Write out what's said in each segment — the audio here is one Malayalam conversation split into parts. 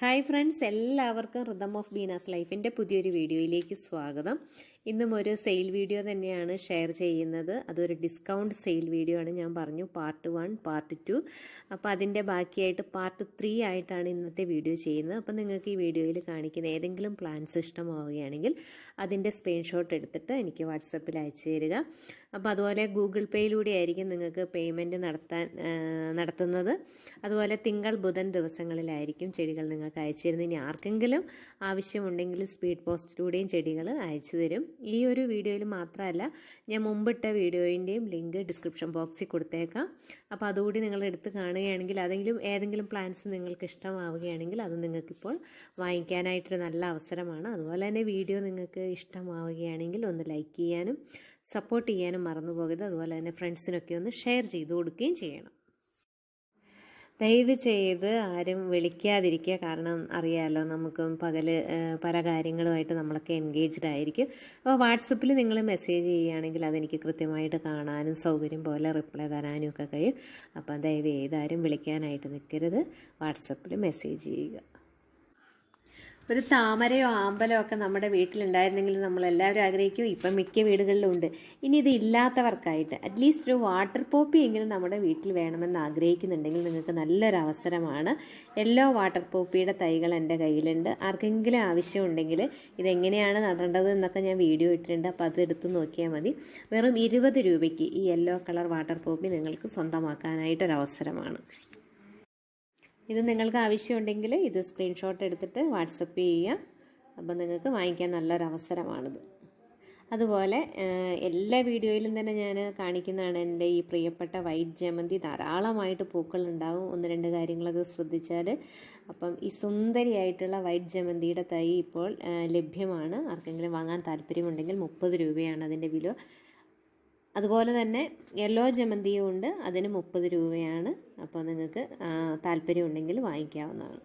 ഹായ് ഫ്രണ്ട്സ് എല്ലാവർക്കും റിതം ഓഫ് ബീനാസ് ലൈഫിന്റെ പുതിയൊരു വീഡിയോയിലേക്ക് സ്വാഗതം. ഇന്നും ഒരു സെയിൽ വീഡിയോ തന്നെയാണ് ഷെയർ ചെയ്യുന്നത്. അതൊരു ഡിസ്കൗണ്ട് സെയിൽ വീഡിയോ ആണ് ഞാൻ പറഞ്ഞു. Part one part two. അപ്പോൾ അതിന്റെ ബാക്കിയായിട്ട് പാർട്ട് ത്രീ ആയിട്ടാണ് ഇന്നത്തെ വീഡിയോ ചെയ്യുന്നത്. അപ്പോൾ നിങ്ങൾക്ക് ഈ വീഡിയോയിൽ കാണിക്കുന്ന ഏതെങ്കിലും പ്ലാൻസ് ഇഷ്ടമാവുകയാണെങ്കിൽ അതിന്റെ സ്ക്രീൻഷോട്ട് എടുത്തിട്ട് എനിക്ക് വാട്സപ്പിൽ അയച്ചു തരിക. അപ്പോൾ അതുപോലെ ഗൂഗിൾ പേയിലൂടെ ആയിരിക്കും നിങ്ങൾക്ക് പേയ്മെന്റ് നടത്താൻ നടത്തുന്നത്. അതുപോലെ തിങ്കൾ ബുധൻ ദിവസങ്ങളിലായിരിക്കും ചെടികൾ നിങ്ങൾക്ക് അയച്ചു തരുന്നത്. ഇനി ആർക്കെങ്കിലും ആവശ്യമുണ്ടെങ്കിൽ സ്പീഡ് പോസ്റ്റിലൂടെയും ചെടികൾ അയച്ചു തരും. ഈ ഒരു വീഡിയോയിൽ മാത്രമല്ല ഞാൻ മുമ്പിട്ട വീഡിയോയിന്റെയും ലിങ്ക് ഡിസ്ക്രിപ്ഷൻ ബോക്സിൽ കൊടുത്തേക്കാം. അപ്പോൾ അതുകൂടി നിങ്ങൾ എടുത്ത് കാണുകയാണെങ്കിൽ അതെങ്കിലും ഏതെങ്കിലും പ്ലാൻസ് നിങ്ങൾക്ക് ഇഷ്ടമാവുകയാണെങ്കിൽ അത് നിങ്ങൾക്കിപ്പോൾ വാങ്ങിക്കാനായിട്ടൊരു നല്ല അവസരമാണ്. അതുപോലെ തന്നെ വീഡിയോ നിങ്ങൾക്ക് ഇഷ്ടമാവുകയാണെങ്കിൽ ഒന്ന് ലൈക്ക് ചെയ്യാനും സപ്പോർട്ട് ചെയ്യാനും മറന്നു പോകരുത് അതുപോലെ തന്നെ ഫ്രണ്ട്സിനൊക്കെ ഒന്ന് ഷെയർ ചെയ്ത് കൊടുക്കുകയും ചെയ്യണം. ദയവ് ചെയ്ത് ആരും വിളിക്കാതിരിക്കുക. കാരണം അറിയാമല്ലോ നമുക്കും പകൽ പല കാര്യങ്ങളുമായിട്ട് നമ്മളൊക്കെ എൻഗേജ്ഡ് ആയിരിക്കും. അപ്പോൾ വാട്സപ്പിൽ നിങ്ങൾ മെസ്സേജ് ചെയ്യുകയാണെങ്കിൽ അതെനിക്ക് കൃത്യമായിട്ട് കാണാനും സൗകര്യം പോലെ റിപ്ലൈ തരാനും ഒക്കെ കഴിയും. അപ്പോൾ ദയവ് ചെയ്ത് ആരും വിളിക്കാനായിട്ട് നിൽക്കരുത്. വാട്സപ്പിൽ മെസ്സേജ് ചെയ്യുക. ഒരു താമരയോ ആമ്പലോ ഒക്കെ നമ്മുടെ വീട്ടിലുണ്ടായിരുന്നെങ്കിൽ നമ്മൾ എല്ലാവരും ആഗ്രഹിക്കും ഇപ്പം മിക്ക വീടുകളിലും ഉണ്ട്. ഇനി ഇത് ഇല്ലാത്തവർക്കായിട്ട് അറ്റ്ലീസ്റ്റ് ഒരു വാട്ടർ പോപ്പി എങ്കിലും നമ്മുടെ വീട്ടിൽ വേണമെന്ന് ആഗ്രഹിക്കുന്നുണ്ടെങ്കിൽ നിങ്ങൾക്ക് നല്ലൊരു അവസരമാണ്. എല്ലോ വാട്ടർ പോപ്പിയുടെ തൈകൾ എന്റെ കയ്യിലുണ്ട്. ആർക്കെങ്കിലും ആവശ്യമുണ്ടെങ്കിൽ ഇതെങ്ങനെയാണ് നടേണ്ടത് എന്നൊക്കെ ഞാൻ വീഡിയോ ഇട്ടിട്ടുണ്ട്. അപ്പോൾ അത് എടുത്തു നോക്കിയാൽ മതി. വെറും ഇരുപത് രൂപയ്ക്ക് ഈ യെല്ലോ കളർ വാട്ടർ പോപ്പി നിങ്ങൾക്ക് സ്വന്തമാക്കാനായിട്ടൊരവസരമാണ്. ഇത് നിങ്ങൾക്ക് ആവശ്യമുണ്ടെങ്കിൽ ഇത് സ്ക്രീൻഷോട്ട് എടുത്തിട്ട് വാട്സപ്പ് ചെയ്യുക. അപ്പോൾ നിങ്ങൾക്ക് വാങ്ങിക്കാൻ നല്ലൊരവസരമാണിത്. അതുപോലെ എല്ലാ വീഡിയോയിലും തന്നെ ഞാൻ കാണിക്കുന്നതാണ് എന്റെ ഈ പ്രിയപ്പെട്ട വൈറ്റ് ജമന്തി. ധാരാളമായിട്ട് പൂക്കൾ ഉണ്ടാവും ഒന്ന് രണ്ട് കാര്യങ്ങളൊക്കെ ശ്രദ്ധിച്ചാൽ അപ്പം ഈ സുന്ദരിയായിട്ടുള്ള വൈറ്റ് ജമന്തിയുടെ തൈ ഇപ്പോൾ ലഭ്യമാണ്. ആർക്കെങ്കിലും വാങ്ങാൻ താല്പര്യമുണ്ടെങ്കിൽ മുപ്പത് രൂപയാണ് അതിന്റെ വില. അതുപോലെ തന്നെ യെല്ലോ ജമന്തിയും ഉണ്ട്. അതിന് മുപ്പത് രൂപയാണ്. അപ്പോൾ നിങ്ങൾക്ക് താല്പര്യമുണ്ടെങ്കിൽ വാങ്ങിക്കാവുന്നതാണ്.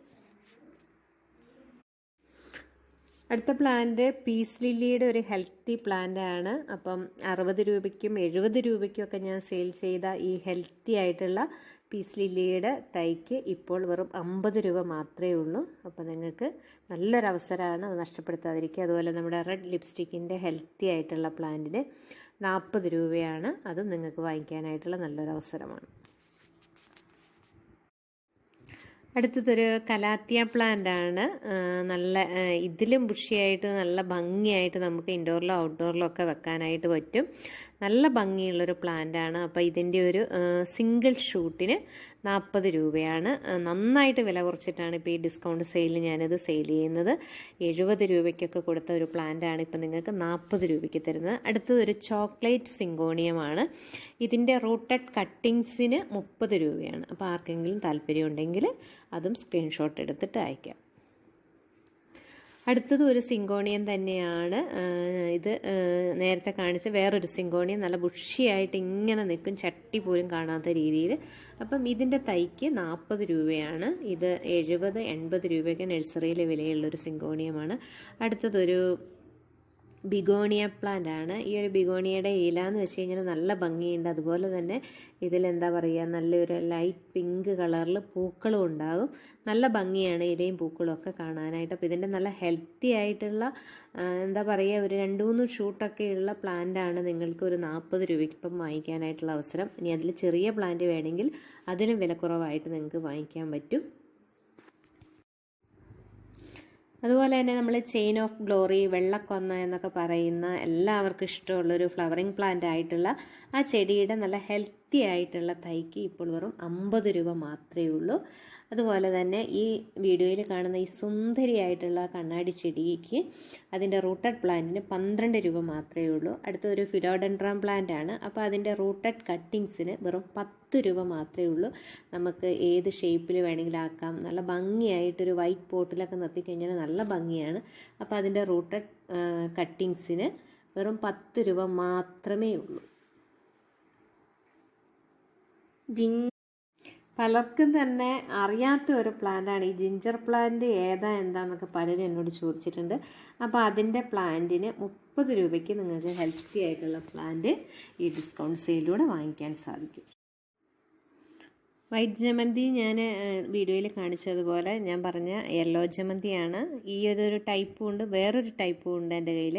അടുത്ത പ്ലാന്റ് പീസ് ലില്ലിയുടെ ഒരു ഹെൽത്തി പ്ലാന്റ് ആണ് അപ്പം അറുപത് രൂപയ്ക്കും എഴുപത് രൂപയ്ക്കും ഒക്കെ ഞാൻ സെയിൽ ചെയ്ത ഈ ഹെൽത്തി ആയിട്ടുള്ള പീസ് ലില്ലിയുടെ തൈക്ക് ഇപ്പോൾ വെറും അമ്പത് രൂപ മാത്രമേ ഉള്ളൂ. അപ്പോൾ നിങ്ങൾക്ക് നല്ലൊരവസരമാണ് അത് നഷ്ടപ്പെടുത്താതിരിക്കുക. അതുപോലെ നമ്മുടെ റെഡ് ലിപ്സ്റ്റിക്കിന്റെ ഹെൽത്തി ആയിട്ടുള്ള പ്ലാന്റിന് നാൽപ്പത് രൂപയാണ് അത് നിങ്ങൾക്ക് വാങ്ങിക്കാനായിട്ടുള്ള നല്ലൊരു അവസരമാണ്. അടുത്തതൊരു കലാത്തിയ പ്ലാന്റ് ആണ്. നല്ല ഇതിലും ബുഷിയായിട്ട് നല്ല ഭംഗിയായിട്ട് നമുക്ക് ഇൻഡോറിലോ ഔട്ട്ഡോറിലോ ഒക്കെ വെക്കാനായിട്ട് പറ്റും. നല്ല ഭംഗിയുള്ളൊരു പ്ലാന്റ് ആണ്. അപ്പോൾ ഇതിന്റെ ഒരു സിംഗിൾ ഷൂട്ടിന് നാൽപ്പത് രൂപയാണ്. നന്നായിട്ട് വില കുറച്ചിട്ടാണ് ഇപ്പോൾ ഈ ഡിസ്കൗണ്ട് സെയിലിൽ ഞാനിത് സെയിൽ ചെയ്യുന്നത്. എഴുപത് രൂപയ്ക്കൊക്കെ കൊടുത്ത ഒരു പ്ലാന്റ് ആണ് ഇപ്പോൾ നിങ്ങൾക്ക് നാൽപ്പത് രൂപയ്ക്ക് തരുന്നത്. അടുത്തത് ഒരു ചോക്ലേറ്റ് സിങ്കോണിയമാണ് ഇതിന്റെ റൂട്ടഡ് കട്ടിങ്സിന് മുപ്പത് രൂപയാണ്. അപ്പോൾ ആർക്കെങ്കിലും താല്പര്യമുണ്ടെങ്കിൽ അതും സ്ക്രീൻഷോട്ട് എടുത്തിട്ട് അയക്കാം. അടുത്തത് ഒരു സിങ്കോണിയം തന്നെയാണ്. ഇത് നേരത്തെ കാണിച്ച വേറൊരു സിങ്കോണിയം നല്ല ബുഷിയായിട്ട് ഇങ്ങനെ നിൽക്കും ചട്ടി പോലും കാണാത്ത രീതിയിൽ. അപ്പം ഇതിന്റെ തൈക്ക് നാൽപ്പത് രൂപയാണ്. ഇത് എഴുപത് എൺപത് രൂപയ്ക്ക് നഴ്സറിയിലെ വിലയുള്ളൊരു സിങ്കോണിയമാണ്. അടുത്തതൊരു ബിഗോണിയ പ്ലാന്റ് ആണ്. ഈ ഒരു ബിഗോണിയയുടെ ഇല എന്ന് വെച്ച് കഴിഞ്ഞാൽ നല്ല ഭംഗിയുണ്ട്. അതുപോലെ തന്നെ ഇതിലെന്താ പറയുക നല്ലൊരു ലൈറ്റ് പിങ്ക് കളറിൽ പൂക്കളും ഉണ്ടാകും. നല്ല ഭംഗിയാണ് ഇലയും പൂക്കളും ഒക്കെ കാണാനായിട്ട്. അപ്പോൾ ഇതിന്റെ നല്ല ഹെൽത്തി ആയിട്ടുള്ള എന്താ പറയുക ഒരു രണ്ട് മൂന്ന് ഷൂട്ടൊക്കെ ഉള്ള പ്ലാന്റ് ആണ് നിങ്ങൾക്ക് ഒരു നാൽപ്പത് രൂപയ്ക്ക് ഇപ്പം വാങ്ങിക്കാനായിട്ടുള്ള അവസരം. ഇനി അതിൽ ചെറിയ പ്ലാന്റ് വേണമെങ്കിൽ അതിലും വിലക്കുറവായിട്ട് നിങ്ങൾക്ക് വാങ്ങിക്കാൻ പറ്റും. അതുപോലെ തന്നെ നമ്മൾ ചെയിൻ ഓഫ് ഗ്ലോറി വെള്ളക്കൊന്ന എന്നൊക്കെ പറയുന്ന എല്ലാവർക്കും ഇഷ്ടമുള്ളൊരു ഫ്ലവറിങ് പ്ലാന്റ് ആയിട്ടുള്ള ആ ചെടിയുടെ നല്ല ഹെൽത്തി ആയിട്ടുള്ള തൈക്ക് ഇപ്പോൾ വെറും അമ്പത് രൂപ മാത്രമേ ഉള്ളൂ. അതുപോലെ തന്നെ ഈ വീഡിയോയിൽ കാണുന്ന ഈ സുന്ദരിയായിട്ടുള്ള കണ്ണാടി ചെടിക്ക് അതിന്റെ റൂട്ടഡ് പ്ലാന്റിന് പന്ത്രണ്ട് രൂപ മാത്രമേ ഉള്ളൂ. അടുത്ത ഒരു ഫിലോഡൻഡ്രാം പ്ലാന്റ് ആണ്. അപ്പോൾ അതിന്റെ റൂട്ടഡ് കട്ടിങ്സിന് വെറും പത്ത് രൂപ മാത്രമേ ഉള്ളൂ. നമുക്ക് ഏത് ഷേപ്പിൽ വേണമെങ്കിലും ആക്കാം. നല്ല ഭംഗിയായിട്ടൊരു വൈറ്റ് പോട്ടിലൊക്കെ നിർത്തിക്കഴിഞ്ഞാൽ നല്ല ഭംഗിയാണ്. അപ്പോൾ അതിന്റെ റൂട്ടഡ് കട്ടിങ്സിന് വെറും പത്ത് രൂപ മാത്രമേ ഉള്ളൂ. പലർക്കും തന്നെ അറിയാത്ത ഒരു പ്ലാന്റാണ്. ഈ ജിഞ്ചർ പ്ലാന്റ് ഏതാ എന്താന്നൊക്കെ പലരും എന്നോട് ചോദിച്ചിട്ടുണ്ട്. അപ്പോൾ അതിന്റെ പ്ലാന്റിന് മുപ്പത് രൂപയ്ക്ക് നിങ്ങൾക്ക് ഹെൽത്തി ആയിട്ടുള്ള പ്ലാന്റ് ഈ ഡിസ്കൗണ്ട് സെയിലൂടെ വാങ്ങിക്കാൻ സാധിക്കും. വൈറ്റ് ജമന്തി ഞാൻ വീഡിയോയിൽ കാണിച്ചതുപോലെ ഞാൻ പറഞ്ഞ യെല്ലോ ജമന്തിയാണ്. ഈ ഒരു ടൈപ്പും ഉണ്ട് വേറൊരു ടൈപ്പും ഉണ്ട് എന്റെ കയ്യിൽ.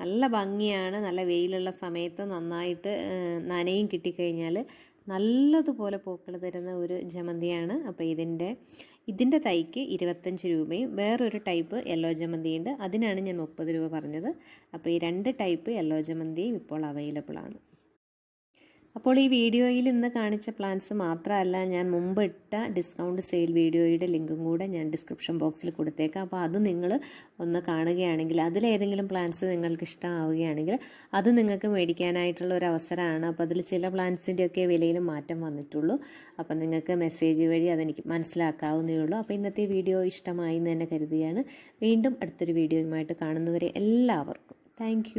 നല്ല ഭംഗിയാണ് നല്ല വെയിലുള്ള സമയത്ത് നന്നായിട്ട് നനയും കിട്ടിക്കഴിഞ്ഞാൽ നല്ലതുപോലെ പൂക്കൾ തരുന്ന ഒരു ജമന്തിയാണ്. അപ്പോൾ ഇതിന്റെ ഇതിന്റെ തൈക്ക് ഇരുപത്തഞ്ച് രൂപയും വേറൊരു ടൈപ്പ് യെല്ലോ ജമന്തിയുണ്ട്. അതിനാണ് ഞാൻ മുപ്പത് രൂപ പറഞ്ഞത്. അപ്പോൾ ഈ രണ്ട് ടൈപ്പ് യെല്ലോ ജമന്തിയും ഇപ്പോൾ അവൈലബിൾ ആണ് അപ്പോൾ ഈ വീഡിയോയിൽ ഇന്ന് കാണിച്ച പ്ലാൻസ് മാത്രമല്ല ഞാൻ മുമ്പ് ഇട്ട ഡിസ്കൗണ്ട് സെയിൽ വീഡിയോയുടെ ലിങ്കും കൂടെ ഞാൻ ഡിസ്ക്രിപ്ഷൻ ബോക്സിൽ കൊടുത്തേക്കാം. അപ്പോൾ അത് നിങ്ങൾ ഒന്ന് കാണുകയാണെങ്കിൽ അതിലേതെങ്കിലും പ്ലാൻസ് നിങ്ങൾക്ക് ഇഷ്ടമാവുകയാണെങ്കിൽ അത് നിങ്ങൾക്ക് മേടിക്കാനായിട്ടുള്ള ഒരു അവസരമാണ്. അപ്പോൾ അതിൽ ചില പ്ലാൻസിന്റെയൊക്കെ വിലയിൽ മാറ്റം വന്നിട്ടുള്ളൂ. അപ്പോൾ നിങ്ങൾക്ക് മെസ്സേജ് വഴി അതെനിക്ക് മനസ്സിലാക്കാവുന്നേ ഉള്ളൂ. അപ്പോൾ ഇന്നത്തെ വീഡിയോ ഇഷ്ടമായി എന്ന് തന്നെ കരുതുകയാണ്. വീണ്ടും അടുത്തൊരു വീഡിയോയുമായിട്ട് കാണുന്നവരെ എല്ലാവർക്കും. താങ്ക്